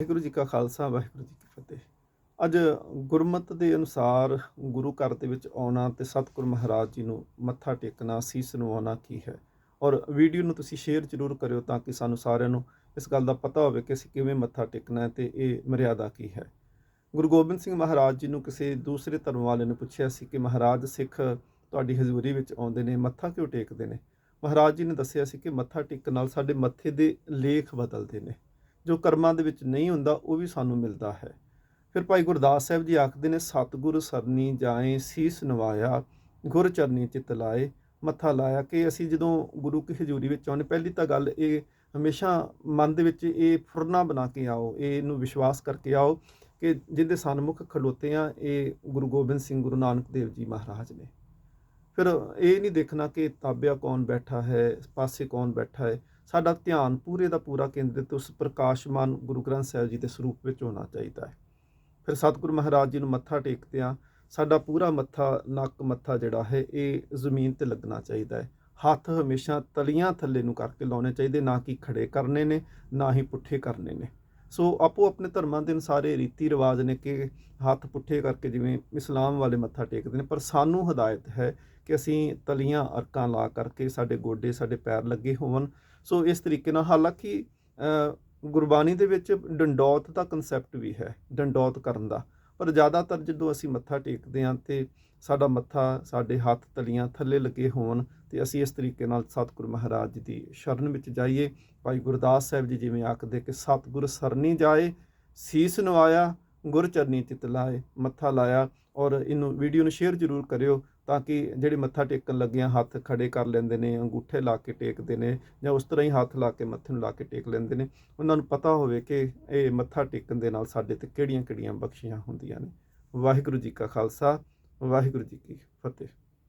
ਵਾਹਿਗੁਰੂ ਜੀ ਕਾ ਖਾਲਸਾ, ਵਾਹਿਗੁਰੂ ਜੀ ਕੀ ਫਤਿਹ। ਅੱਜ ਗੁਰਮਤ ਦੇ ਅਨੁਸਾਰ ਗੁਰੂ ਘਰ ਦੇ ਵਿੱਚ ਆਉਣਾ ਤੇ ਸਤਿਗੁਰ ਮਹਾਰਾਜ ਜੀ ਨੂੰ ਮੱਥਾ ਟੇਕਣਾ, ਸੀਸ ਨਵਾਉਣਾ ਕੀ ਹੈ? ਔਰ ਵੀਡੀਓ ਨੂੰ ਤੁਸੀਂ ਸ਼ੇਅਰ ਜ਼ਰੂਰ ਕਰਿਓ ਤਾਂ ਕਿ ਸਾਨੂੰ ਸਾਰਿਆਂ ਨੂੰ ਇਸ ਗੱਲ ਦਾ ਪਤਾ ਹੋਵੇ ਕਿ ਅਸੀਂ ਕਿਵੇਂ ਮੱਥਾ ਟੇਕਣਾ ਹੈ ਤੇ ਇਹ ਮਰਿਆਦਾ ਕੀ ਹੈ। ਗੁਰੂ ਗੋਬਿੰਦ ਸਿੰਘ ਮਹਾਰਾਜ ਜੀ ਨੂੰ ਕਿਸੇ ਦੂਸਰੇ ਧਰਮ ਵਾਲੇ ਨੇ ਪੁੱਛਿਆ ਸੀ ਕਿ ਮਹਾਰਾਜ, ਸਿੱਖ ਤੁਹਾਡੀ ਹਜ਼ੂਰੀ ਵਿੱਚ ਆਉਂਦੇ ਨੇ, ਮੱਥਾ ਕਿਉਂ ਟੇਕਦੇ ਨੇ? ਮਹਾਰਾਜ ਜੀ ਨੇ ਦੱਸਿਆ ਸੀ ਕਿ ਮੱਥਾ ਟੇਕਣ ਨਾਲ ਸਾਡੇ ਮੱਥੇ ਦੇ ਲੇਖ ਬਦਲਦੇ ਨੇ। ਜੋ ਕਰਮਾਂ ਦੇ ਵਿੱਚ ਨਹੀਂ ਹੁੰਦਾ, ਉਹ ਵੀ ਸਾਨੂੰ ਮਿਲਦਾ ਹੈ। ਫਿਰ ਭਾਈ ਗੁਰਦਾਸ ਸਾਹਿਬ ਜੀ ਆਖਦੇ ਨੇ, ਸਤਿਗੁਰ ਸਰਨੀ ਜਾਏ, ਸੀਸ ਨਵਾਇਆ, ਗੁਰ ਚਰਨੀ ਚਿਤ ਲਾਏ, ਮੱਥਾ ਲਾਇਆ ਕਿ ਅਸੀਂ ਜਦੋਂ ਗੁਰੂ ਕੀ ਹਜ਼ੂਰੀ ਵਿੱਚ ਆਉਂਦੇ, ਪਹਿਲੀ ਤਾਂ ਗੱਲ ਇਹ ਹਮੇਸ਼ਾ ਮਨ ਦੇ ਵਿੱਚ ਇਹ ਫੁਰਨਾ ਬਣਾ ਕੇ ਆਓ ਇਹ ਇਹਨੂੰ ਵਿਸ਼ਵਾਸ ਕਰਕੇ ਆਓ ਕਿ ਜਿਹਦੇ ਸਨਮੁਖ ਖਲੋਤੇ ਆ, ਇਹ ਗੁਰੂ ਗੋਬਿੰਦ ਸਿੰਘ, ਗੁਰੂ ਨਾਨਕ ਦੇਵ ਜੀ ਮਹਾਰਾਜ ਨੇ। ਫਿਰ ਇਹ ਨਹੀਂ ਦੇਖਣਾ ਕਿ ਤਾਬਿਆ ਕੌਣ ਬੈਠਾ ਹੈ, ਪਾਸੇ ਕੌਣ ਬੈਠਾ ਹੈ ਸਾਡਾ ਧਿਆਨ ਪੂਰੇ ਦਾ ਪੂਰਾ ਕੇਂਦਰਿਤ ਉਸ ਪ੍ਰਕਾਸ਼ਮਾਨ ਗੁਰੂ ਗ੍ਰੰਥ ਸਾਹਿਬ ਜੀ ਦੇ ਸਰੂਪ ਵਿੱਚ ਹੋਣਾ ਚਾਹੀਦਾ ਹੈ। ਫਿਰ ਸਤਿਗੁਰੂ ਮਹਾਰਾਜ ਜੀ ਨੂੰ ਮੱਥਾ ਟੇਕਦੇ ਆ ਸਾਡਾ ਪੂਰਾ ਮੱਥਾ, ਨੱਕ ਮੱਥਾ ਜਿਹੜਾ ਹੈ, ਇਹ ਜ਼ਮੀਨ ਤੇ ਲੱਗਣਾ ਚਾਹੀਦਾ ਹੈ। ਹੱਥ ਹਮੇਸ਼ਾ ਤਲੀਆਂ ਥੱਲੇ ਨੂੰ ਕਰਕੇ ਲਾਉਣੇ ਚਾਹੀਦੇ, ਨਾ ਕਿ ਖੜੇ ਕਰਨੇ ਨੇ, ਨਾ ਹੀ ਪੁੱਠੇ ਕਰਨੇ ਨੇ। ਸੋ ਆਪੋ ਆਪਣੇ ਧਰਮਾਂ ਦੇ ਅਨੁਸਾਰ ਰੀਤੀ ਰਿਵਾਜ ਨੇ ਕਿ ਹੱਥ ਪੁੱਠੇ ਕਰਕੇ ਜਿਵੇਂ ਇਸਲਾਮ ਵਾਲੇ ਮੱਥਾ ਟੇਕਦੇ ਨੇ, ਪਰ ਸਾਨੂੰ ਹਦਾਇਤ ਹੈ ਕਿ ਅਸੀਂ ਤਲੀਆਂ ਅਰਕਾਂ ਲਾ ਕਰਕੇ ਸਾਡੇ ਗੋਡੇ, ਸਾਡੇ ਪੈਰ ਲੱਗੇ ਹੋਵਨ ਸੋ ਇਸ ਤਰੀਕੇ ਨਾਲ ਹਾਲਾਂਕਿ ਗੁਰਬਾਣੀ ਦੇ ਵਿੱਚ ਡੰਡੌਤ ਦਾ ਕਨਸੈਪਟ ਵੀ ਹੈ, ਡੰਡੌਤ ਕਰਨ ਦਾ। ਪਰ ਜ਼ਿਆਦਾਤਰ ਜਦੋਂ ਅਸੀਂ ਮੱਥਾ ਟੇਕਦੇ ਹਾਂ ਤੇ ਸਾਡਾ ਮੱਥਾ ਸਾਡੇ ਹੱਥ ਤਲੀਆਂ ਥੱਲੇ ਲੱਗੇ ਹੋਣ ਤੇ ਅਸੀਂ ਇਸ ਤਰੀਕੇ ਨਾਲ ਸਤਿਗੁਰੂ ਮਹਾਰਾਜ ਜੀ ਦੀ ਸ਼ਰਨ ਵਿੱਚ ਜਾਈਏ। ਭਾਈ ਗੁਰਦਾਸ ਸਾਹਿਬ ਜੀ ਜਿਵੇਂ ਆਖਦੇ ਕਿ ਸਤਿਗੁਰ ਸਰਨੀ ਜਾਏ, ਸੀਸ ਨਵਾਇਆ, ਗੁਰ ਚਰਨੀ ਚਿਤ ਲਾਏ, ਮੱਥਾ ਲਾਇਆ ਔਰ ਇਹਨੂੰ ਵੀਡੀਓ ਨੂੰ ਸ਼ੇਅਰ ਜ਼ਰੂਰ ਕਰਿਓ। ਤਾਂ ਕਿ ਜਿਹੜੇ ਮੱਥਾ ਟੇਕਣ ਲੱਗਿਆਂ ਹੱਥ ਖੜੇ ਕਰ ਲੈਂਦੇ ਨੇ, ਅੰਗੂਠੇ ਲਾ ਕੇ ਟੇਕਦੇ ਨੇ ਜਾਂ ਉਸ ਤਰ੍ਹਾਂ ਹੀ ਹੱਥ ਲਾ ਕੇ ਮੱਥੇ ਨੂੰ ਲਾ ਕੇ ਟੇਕ ਲੈਂਦੇ ਨੇ, ਉਹਨਾਂ ਨੂੰ ਪਤਾ ਹੋਵੇ ਕਿ ਇਹ ਮੱਥਾ ਟੇਕਣ ਦੇ ਨਾਲ ਸਾਡੇ ਤੇ ਕਿਹੜੀਆਂ-ਕਿਹੜੀਆਂ ਬਖਸ਼ੀਆਂ ਹੁੰਦੀਆਂ ਨੇ। ਵਾਹਿਗੁਰੂ ਜੀ ਕਾ ਖਾਲਸਾ, ਵਾਹਿਗੁਰੂ ਜੀ ਕੀ ਫਤਿਹ।